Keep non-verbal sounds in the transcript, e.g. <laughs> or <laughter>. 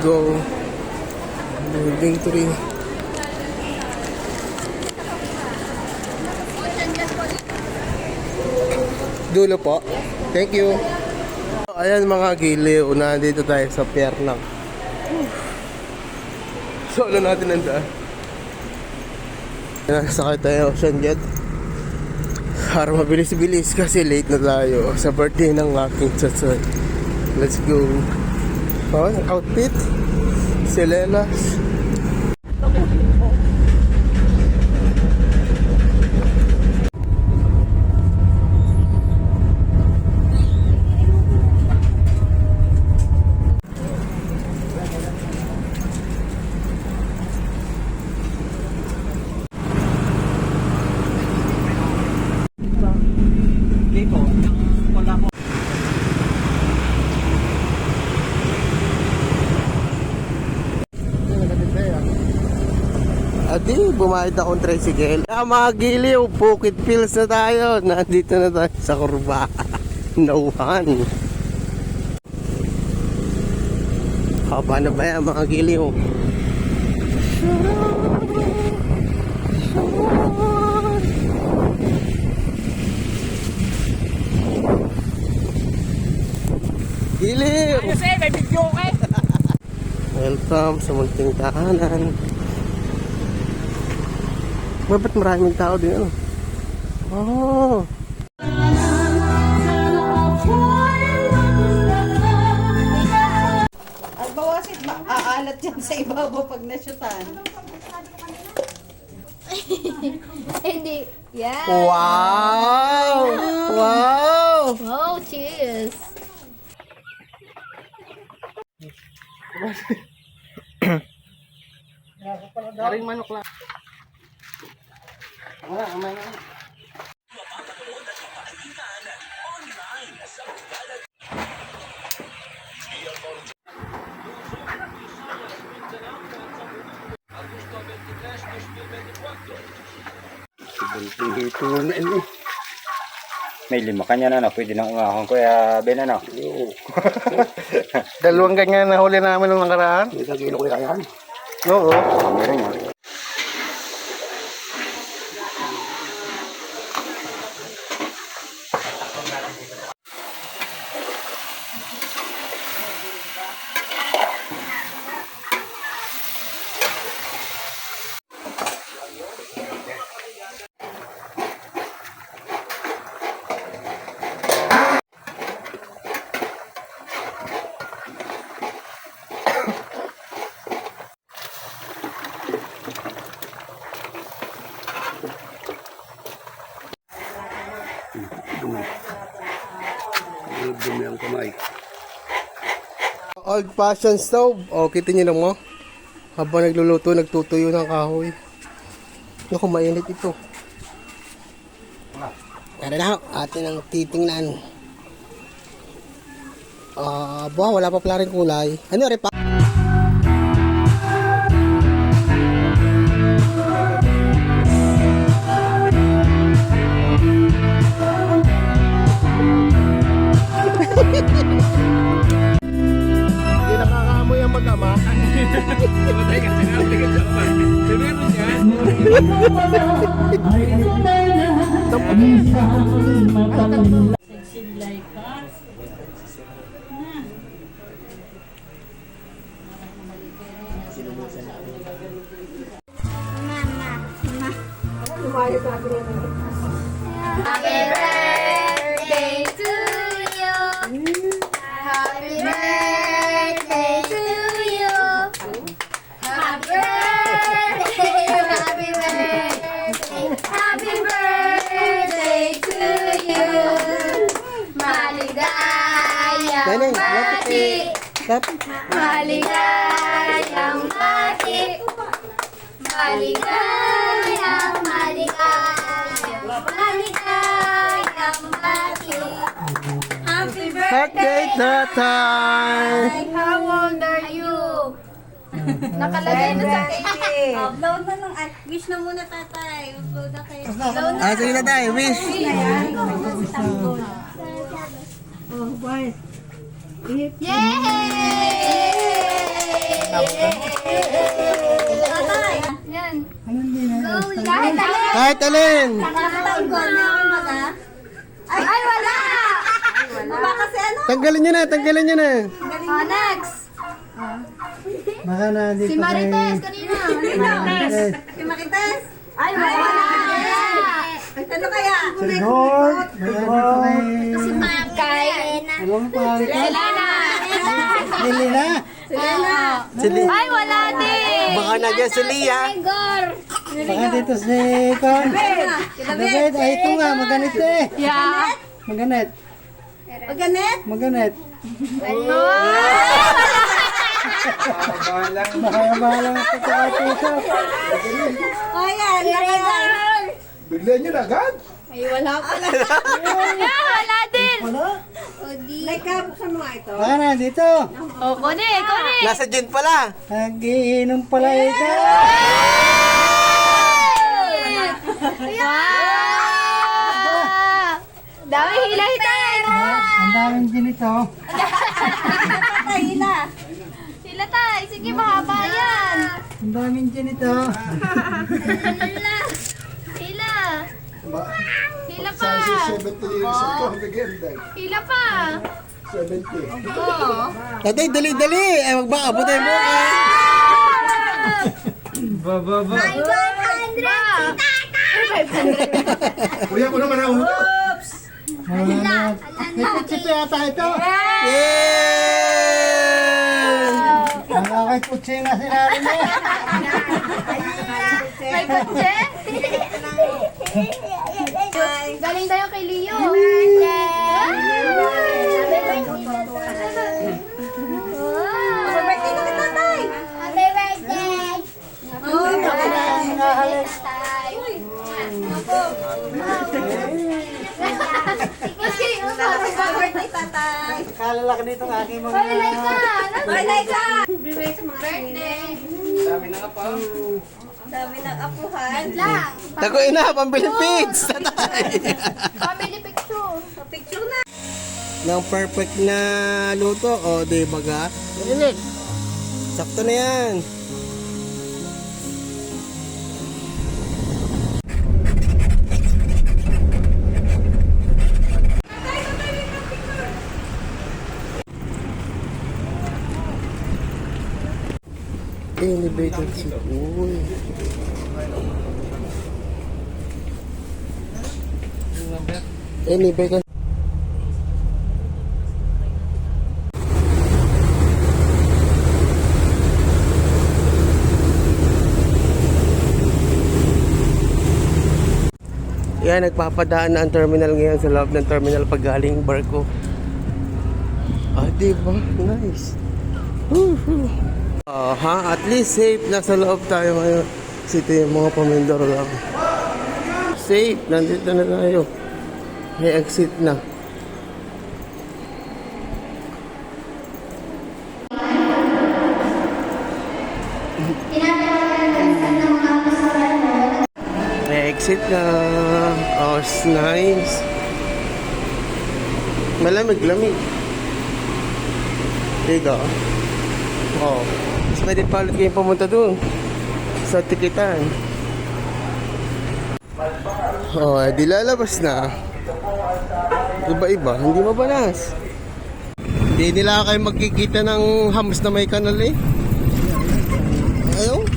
go. Building 3. Dulo po. Thank you. Ayan mga giliw, nandito tayo sa pier ng Solo natin ang daan. Sakay tayo Ocean Jet. Para mabilis-bilis kasi late na tayo sa birthday ng aking tsatsoy. Let's go. Oh, outfit. Selenas. Adi, bumayad akong tricycle. Ah, mga giliw, Bukid Pills na tayo. Nandito na tayo sa kurba. <laughs> Nauhan. Haba na ba yan, mga giliw? Giliw! Kasi may video ko eh. <laughs> Welcome sa munting tahanan. Bakit maraming tao din ano? Oh, At bawasit, maaalat yan sa ibabaw pag nasyutan. <laughs> Hindi. Yeah. wow! Wow! Oh, cheers. <coughs> Karing manok lang. Wala, amay na. Dito na ini. May lima kanya na, no? pwede nang umahon kuya Ben ano? <laughs> Dalawang ganyan na huli namin nung nakaraan. Hindi ka kilo ko kaya. Oo. Meron yan. Dumi. Dumi ang kamay. Old fashioned stove. O, kita nyo lang mo. Habang nagluluto, nagtutuyo ng kahoy. Naku, mainit ito. Tara na, atin ang titingnan. Ah, uh, wala pa pala rin kulay. Ano, repa? Nakakaamoy ang mag-ama. Happy birthday to you. Happy birthday to you. Happy birthday, happy birthday, happy birthday to you. Maligayang Nanay, mati, Lapit. maligayang mati, maligayang maligayang maligayang mati. Happy Birthday, tatay! How old are you? Nakalagay na sa cake. Upload na lang. Wish na muna tatay. Upload na kayo. Upload na. Ah, sige na tayo, wish. Oh, bye. Yay! Tatay. Yan. Kahit alin. Kahit alin! Nakatanggol na ako maga. Ay, ay, wala. Baba kasi ano? Tanggalin nyo na, tanggalin nyo na. Oh, next. Baka na dito Si Marites, kanina. kay Si Marites? Ay, wala. Ano kaya? Sigurd. Baka dito kay... Kay Anong pangalan? Selena. Lilina. Selena. Sili. Ay, wala din. Baka nandiyan si Lia. Baka dito si Kon. David, ay ito nga, maganit eh. Yeah. Maganit. Pagganit? Maganit. Ano? Mahaba lang ito sa puso. O yan, nakita. Bigla niyo na agad. Yeah, <laughs> wala din. Like, buksan mo nga ito. Baka na dito. Oh, kuni, kuni. Nasa gin pala. Nagiinom pala ito. Wow! Dami hilahitan. Ang daming din ito. Tatay, <laughs> hila. Sila tay, sige mahaba yan. Ang daming din ito. <laughs> Hila. Hila. Hila pa. 70 years ago, bigyan dahil. Hila pa. 70. Oh. Tatay, dali, dali. Eh, magbaka, butay mo. <laughs> Bababa. <laughs> Kuya ko naman ang Mga May kutsito yata ito. Yay! Mga kay kutsi na sinabi mo. May kotse? Galing tayo kay Leo. Happy birthday na kita, tatay. Happy birthday! Oh, Maski, Happy birthday, tatay. Kalalaki nito ang aking mga... Palay ka! Bye, Liza. Birthday sa mga Birthday! Dami ng apuhan. Lang! Tako ina, pambili pits. Tatay. <laughs> Family picture! Picture na. ng perfect na luto. O, di ba ga? Sakto na yan. Elevated si Uy. Elevated Yan, nagpapadaan na ang terminal ngayon sa loob ng terminal pag galing barko. Ah, di ba? Nice. Woohoo. Ah, ha? At least safe. Nasa loob tayo ngayon. Ito yung mga pamindor lang. Safe. Nandito na tayo. May exit na. May exit na. Oh, nice. Malamig-lamig. Diga. Oh. Pwede pa ulit kayong pumunta dun. Sa tikitan. Oh, eh, di lalabas na. Iba-iba, hindi mabanas. Hindi nila kayo magkikita ng hams na may kanal eh. Ayaw.